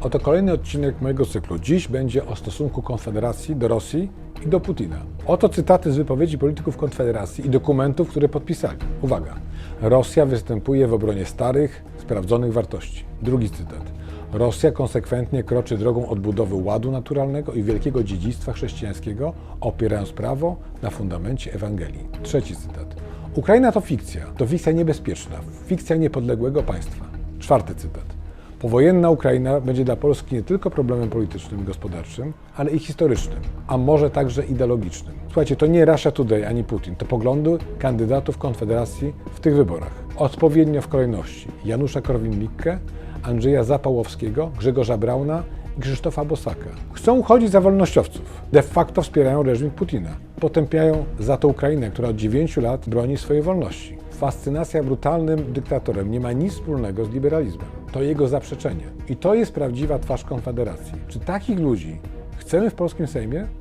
Oto kolejny odcinek mojego cyklu. Dziś będzie o stosunku Konfederacji do Rosji i do Putina. Oto cytaty z wypowiedzi polityków Konfederacji i dokumentów, które podpisali. Uwaga. Rosja występuje w obronie starych, sprawdzonych wartości. Drugi cytat. Rosja konsekwentnie kroczy drogą odbudowy ładu naturalnego i wielkiego dziedzictwa chrześcijańskiego, opierając prawo na fundamencie Ewangelii. Trzeci cytat. Ukraina to fikcja, to fikcja niebezpieczna, fikcja niepodległego państwa. Czwarty cytat. Powojenna Ukraina będzie dla Polski nie tylko problemem politycznym i gospodarczym, ale i historycznym, a może także ideologicznym. Słuchajcie, to nie Russia Today ani Putin, to poglądy kandydatów Konfederacji w tych wyborach. Odpowiednio w kolejności Janusza Korwin-Mikke, Andrzeja Zapałowskiego, Grzegorza Brauna Krzysztofa Bosaka. Chcą uchodzić za wolnościowców. De facto wspierają reżim Putina. Potępiają za to Ukrainę, która od 9 lat broni swojej wolności. Fascynacja brutalnym dyktatorem nie ma nic wspólnego z liberalizmem. To jego zaprzeczenie. I to jest prawdziwa twarz Konfederacji. Czy takich ludzi chcemy w polskim Sejmie?